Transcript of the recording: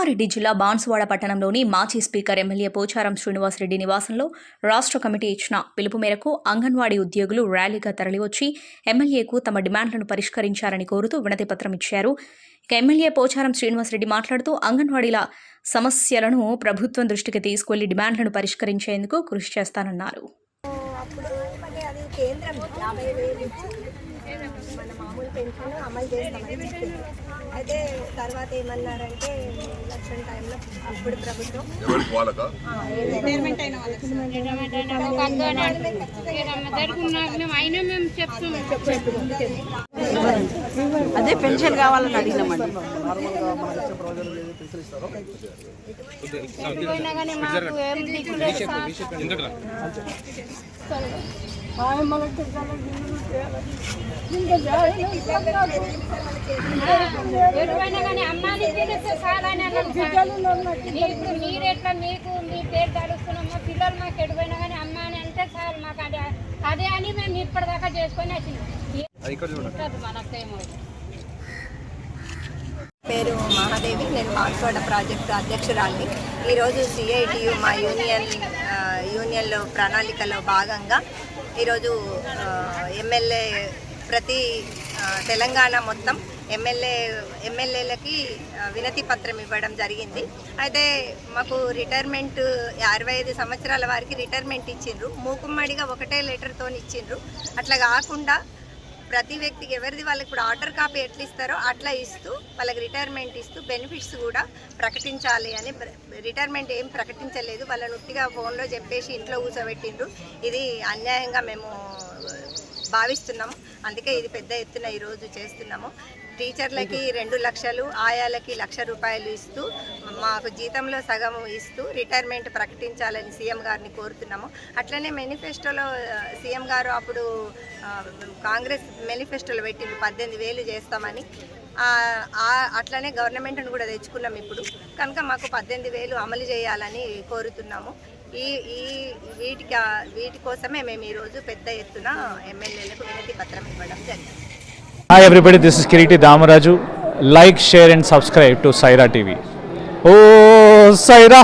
కామారెడ్డి జిల్లా బాన్సువాడ పట్టణంలోని మాజీ స్పీకర్ ఎమ్మెల్యే పోచారం శ్రీనివాసరెడ్డి నివాసంలో రాష్ట్ర కమిటీ ఇచ్చిన పిలుపు మేరకు అంగన్వాడీ ఉద్యోగులు ర్యాలీగా తరలివచ్చి ఎమ్మెల్యేకు తమ డిమాండ్లను పరిష్కరించారని కోరుతూ వినతిపత్రం ఇచ్చారు. ఇక ఎమ్మెల్యే పోచారం శ్రీనివాసరెడ్డి మాట్లాడుతూ అంగన్వాడీల సమస్యలను ప్రభుత్వం దృష్టికి తీసుకెళ్ళి డిమాండ్లను పరిష్కరించేందుకు కృషి చేస్తానన్నారు. కేంద్రం. యాభై వేలు ఇచ్చి మన మామూలు పెన్షన్ అమలు చేస్తామని చెప్పింది తర్వాత ఏమన్నారంటే ఎలక్షన్ టైంలో అప్పుడు ప్రభుత్వం. ఎవరికి వాళ్ళకా? అయినా మేము చెప్తున్నాం అదే పెన్షన్ కావాలని అడిగినామండి. పోయినా కానీ మాకు ఏం కానీ సార్ మీరెట్లా మీకు మీ పేరు తడుస్తున్నామో పిల్లలు మాకు ఎడిపోయినా కానీ అమ్మ అని అంటే సార్ మాకు అదే అదే అని మేము ఇప్పటిదాకా చేసుకొని వచ్చినాం. పేరు మహాదేవి. నేను బాన్స్వాడ ప్రాజెక్టు అధ్యక్షురాలిని. ఈరోజు సిఐటియు మా యూనియన్ యూనియన్లో ప్రణాళికలో భాగంగా ఈరోజు ఎమ్మెల్యే ప్రతి తెలంగాణ మొత్తం ఎమ్మెల్యే ఎమ్మెల్యేలకి వినతి పత్రం ఇవ్వడం జరిగింది. అయితే మాకు రిటైర్మెంట్ అరవై ఐదు సంవత్సరాల వారికి రిటైర్మెంట్ ఇచ్చిండ్రు. మూకుమ్మడిగా ఒకటే లెటర్తో ఇచ్చిండ్రు. అట్లా కాకుండా ప్రతి వ్యక్తికి ఎవరిది వాళ్ళకి ఇప్పుడు ఆర్డర్ కాపీ ఎట్లా ఇస్తారో అట్లా ఇస్తూ వాళ్ళకి రిటైర్మెంట్ ఇస్తూ బెనిఫిట్స్ కూడా ప్రకటించాలి అని రిటైర్మెంట్ ఏం ప్రకటించలేదు. వాళ్ళని ఉట్టిగా ఫోన్లో చెప్పేసి ఇంట్లో కూర్చోబెట్టిండ్రు. ఇది అన్యాయంగా మేము భావిస్తున్నాము. అందుకే ఇది పెద్ద ఎత్తున ఈరోజు చేస్తున్నాము. టీచర్లకి రెండు లక్షలు ఆయాలకి లక్ష రూపాయలు ఇస్తూ మాకు జీతంలో సగం ఇస్తూ రిటైర్మెంట్ ప్రకటించాలని సీఎం గారిని కోరుతున్నాము. అట్లనే మేనిఫెస్టోలో సీఎం గారు అప్పుడు కాంగ్రెస్ మేనిఫెస్టోలో పెట్టింది పద్దెనిమిది వేలు చేస్తామని. అట్లనే గవర్నమెంట్ను కూడా తెచ్చుకున్నాం ఇప్పుడు. కనుక మాకు పద్దెనిమిది వేలు అమలు చేయాలని కోరుతున్నాము. ఈ ఈ వీటికి వీటి కోసమే మేము ఈ రోజు పెద్ద ఎత్తున ఎమ్మెల్యేలకు వినతి పత్రం ఇవ్వడం జరిగింది. Hi everybody this is Kireeti Damaraju like share and subscribe to Saira TV oh Sye Raa